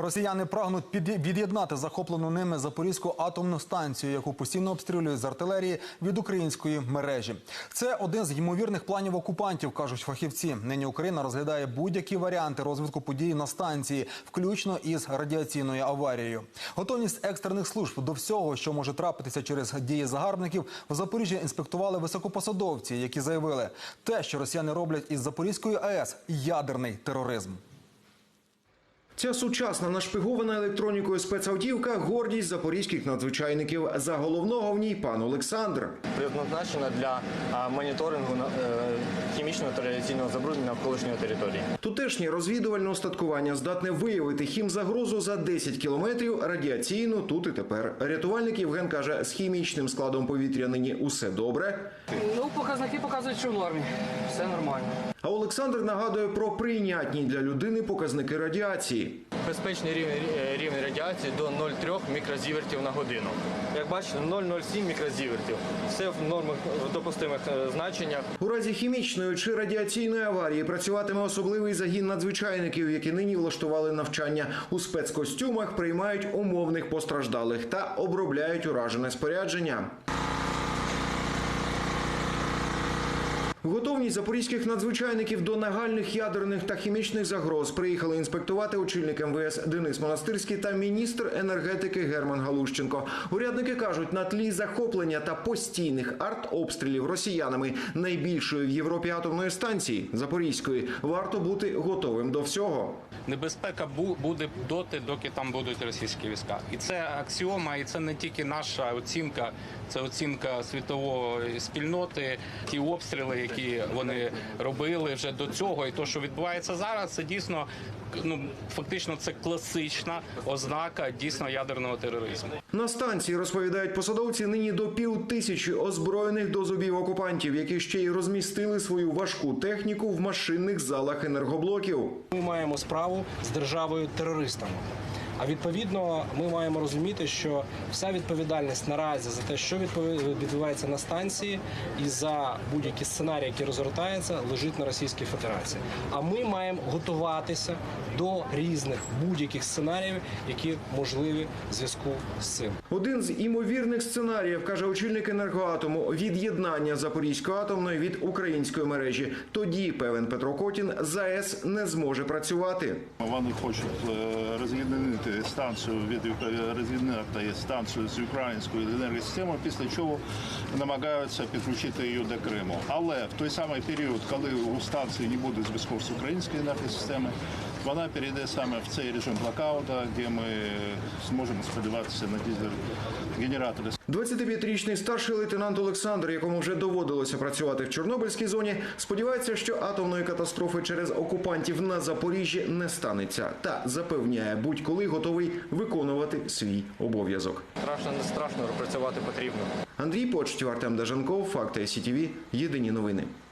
Росіяни прагнуть від'єднати захоплену ними Запорізьку атомну станцію, яку постійно обстрілюють з артилерії від української мережі. Це один з ймовірних планів окупантів, кажуть фахівці. Нині Україна розглядає будь-які варіанти розвитку подій на станції, включно із радіаційною аварією. Готовність екстрених служб до всього, що може трапитися через дії загарбників, в Запоріжжі інспектували високопосадовці, які заявили, те, що росіяни роблять із Запорізької АЕС, ядерний тероризм. Ця сучасна нашпигована електронікою спецавтівка гордість запорізьких надзвичайників. За головного в ній пан Олександр. предназначена для моніторингу на- е, хімічного та радіаційного забруднення навколишньої території. Тутешнє розвідувальне устаткування здатне виявити хімзагрозу за 10 кілометрів радіаційну тут і тепер. Рятувальник Євген каже, з хімічним складом повітря нині усе добре. Ну, показники показують, що в нормі. Все нормально. А Олександр нагадує про прийнятні для людини показники радіації. Безпечний рівень, е, рівень радіації до 0,3 мікрозівертів на годину. Як бачите, 0,07 мікрозівертів. Все в нормах в допустимих е, значеннях. У разі хімічної чи радіаційної аварії працюватиме особливий загін надзвичайників, які нині влаштували навчання у спецкостюмах, приймають умовних постраждалих та обробляють уражене спорядження. Готовність запорізьких надзвичайників до нагальних ядерних та хімічних загроз приїхали інспектувати очільник МВС Денис Монастирський та міністр енергетики Герман Галущенко. Урядники кажуть, на тлі захоплення та постійних артобстрілів росіянами найбільшої в Європі атомної станції Запорізької варто бути готовим до всього. Небезпека бу- буде доти, доки там будуть російські війська. І це аксіома, і це не тільки наша оцінка, це оцінка світової спільноти. Ті обстріли, які вони робили вже до цього, і то, що відбувається зараз, це дійсно ну фактично це класична ознака дійсно ядерного тероризму. На станції розповідають посадовці нині до пів тисячі озброєних до зубів окупантів, які ще й розмістили свою важку техніку в машинних залах енергоблоків. Ми маємо справу з державою терористами. А відповідно, ми маємо розуміти, що вся відповідальність наразі за те, що відбувається на станції, і за будь-які сценарії, які розгортаються, лежить на Російській Федерації. А ми маємо готуватися до різних будь-яких сценаріїв, які можливі в зв'язку з цим. Один з імовірних сценаріїв каже очільник енергоатому від'єднання Запорізької атомної від української мережі. Тоді певен Петро Котін ЗАЕС не зможе працювати. Вони хочуть е, роз'єднати станцію від роз'єднати станцію з українською енергосистемою, після чого намагаються підключити її до Криму. Але в той самий період, коли у станції не буде зв'язку з українською енергосистемою, вона перейде саме в цей режим блокаута, де ми зможемо сподіватися на дизель-генератори 25-річний старший лейтенант Олександр, якому вже доводилося працювати в Чорнобильській зоні, сподівається, що атомної катастрофи через окупантів на Запоріжжі не станеться, та запевняє, будь-коли готовий виконувати свій обов'язок. Страшно, не страшно, працювати потрібно. Андрій Почтів, Артем Дажанков, Факти СІТВ, Єдині новини.